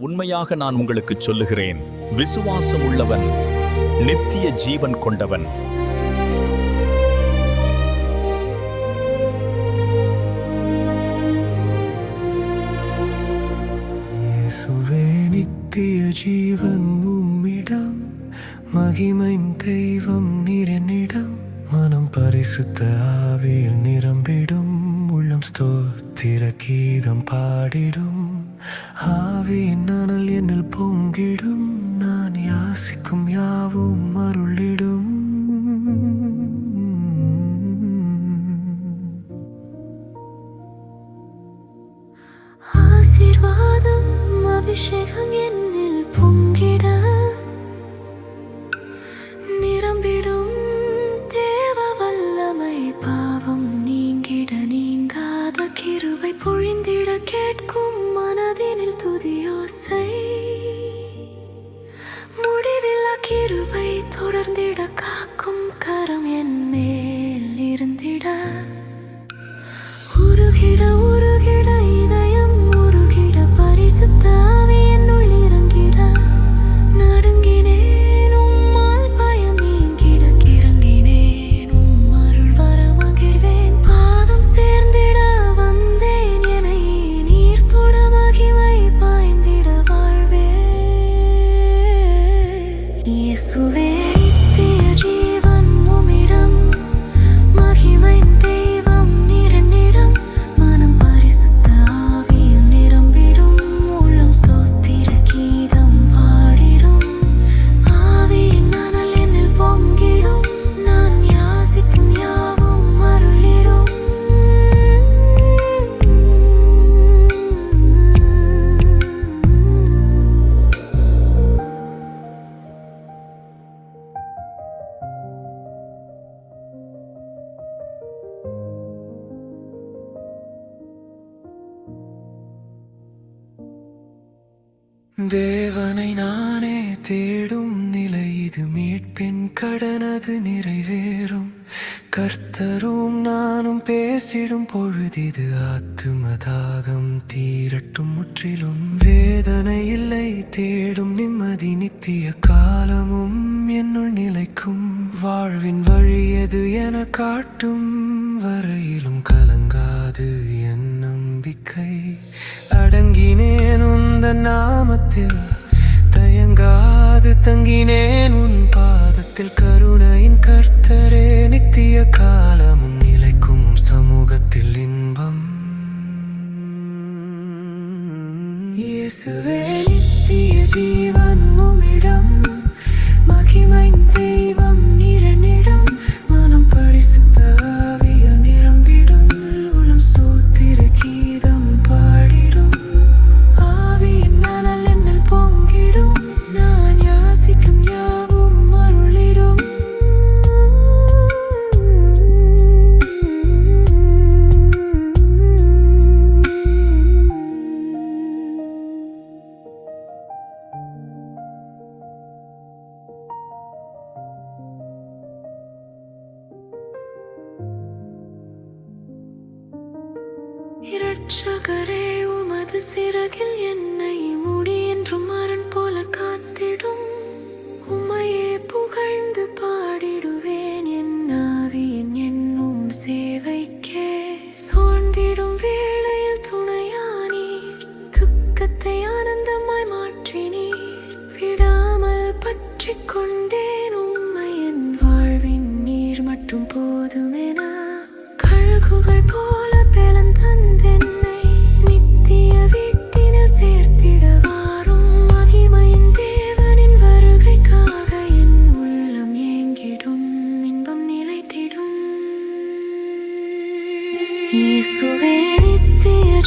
உண்மையாக நான் உங்களுக்கு சொல்லுகிறேன். விசுவாசம் உள்ளவன் நித்திய ஜீவன் கொண்டவன். நித்திய ஜீவன் உம்மிடம் மகிமையின் தெய்வம் நிறனிடம் மனம் பரிசுத்த ஆவியில் நிரம்பிடும் உள்ளம் ஸ்தோத்திர கீதம் பாடிடும். ஆவியின் அனல் என்னில் பொங்கிடும். நான் யாசிக்கும் யாவும் அருளிடும். ஆசீர்வாதம் அபிஷேகம் என்ன தேவனை நானே தேடும் நிலை இது மீட்பின் கடனது நிறைவேறும். கர்த்தரும் நானும் பேசிடும் பொழுதிது ஆத்தும தாகம் தீரட்டும் முற்றிலும் வேதனை இல்லை தேடும் நிம்மதி நித்திய காலமும் என்னுள் நிலைக்கும். வாழ்வின் வழியது என காட்டும் வரையிலும் கலங்காது என் நம்பிக்கை. அடங்கினேன் நாமத்தில் தயங்காது தங்கினேன் உன் பாதத்தில். கருணையின் கர்த்தரே நித்திய காலமும் நிலைக்கும் சமூகத்தில் இன்பம். இயேசுவே நித்திய ஜீவன். இரட்சகரே உமது சிறகில் என்னை முடி என்றும் மரண் போல காத்திடும். உமையே புகழ்ந்து பாடிடுவேன் என் ஆவியின் என்னும் சேவைக்கே. சோர்ந்திடும் வேளையில் துணையானீர் துக்கத்தை ஆனந்தமாய் மாற்றினீர். விடாமல் பற்றி கொண்டேன் உம்மை என் வாழ்வின் நீர் மட்டும் போதுமென. கழுகுகள் போ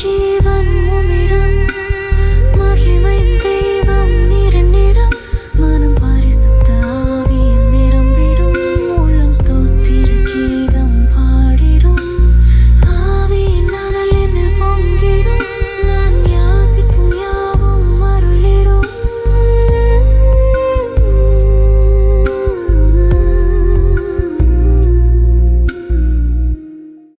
இயேசுவே